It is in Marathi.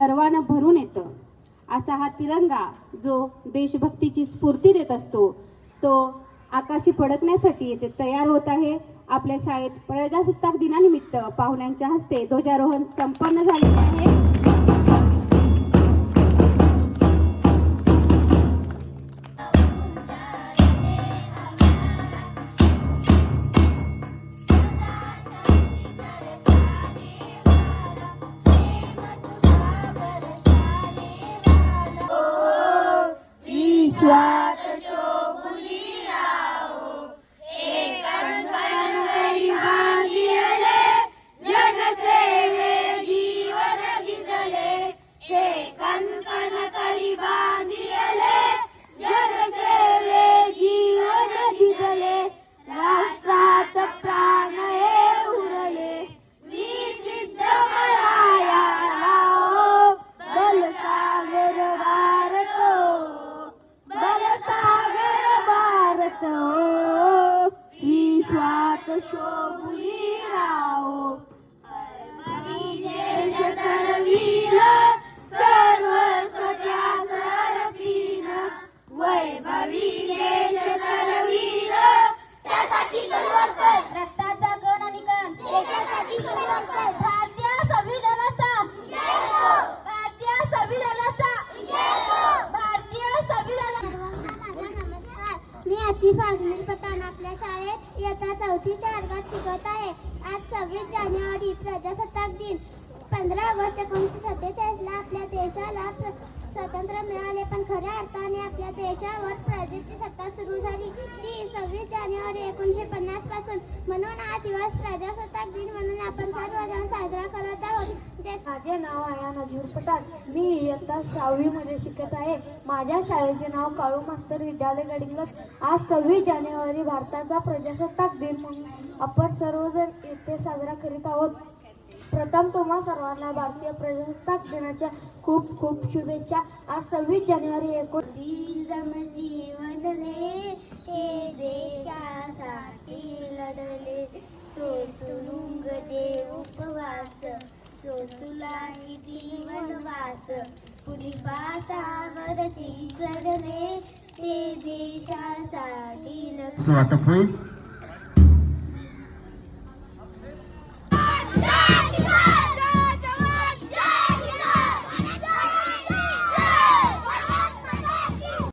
गर्वानं भरून येतं. असा हा तिरंगा जो देशभक्तीची स्फूर्ती देत असतो तो आकाशी फडकण्यासाठी येथे तयार होत आहे. आपल्या शाळेत प्रजासत्ताक दिनानिमित्त पाहुण्यांच्या हस्ते ध्वजारोहण संपन्न झाले आहे. Bye. що. आता इयत्ता चौथीच्या वर्गात शिकत आहे. आज सव्वीस जानेवारी प्रजासत्ताक दिन. पंधरा ऑगस्ट एकोणीसशे सत्तेचाळीसला आपल्या देशाला स्वतंत्र स्वातंत्र्य मिळाले. पण खऱ्या अर्थाने आपल्या देशावर प्रजेची सत्ता सुरू झाली. ती सव्वीस जानेवारी एकोणीसशे पन्नासपासून. म्हणून हा दिवस प्रजासत्ताक दिन म्हणून आपण सर्वजण साजरा करत आहोत देश माझे नाव आहे नजीर पठाण मी इयत्ता सहावीमध्ये शिकत आहे. माझ्या शाळेचे नाव काळू मास्तर विद्यालय गडिंगलत आज सव्वीस जानेवारी भारताचा प्रजासत्ताक दिन म्हणून आपण सर्वजण येथे साजरा करीत आहोत. प्रथम तुम्हा सर्वांना भारतीय प्रजासत्ताक दिनाच्या खूप खूप शुभेच्छा. आज सव्वीस जानेवारी एकोण जीवनले हे देशासाठी लढले. तो तुरुंग दे उपवास. असो तुला किती वनवास कुणी पाटावरती चढले ते देशासाठी लढले वाटप होईल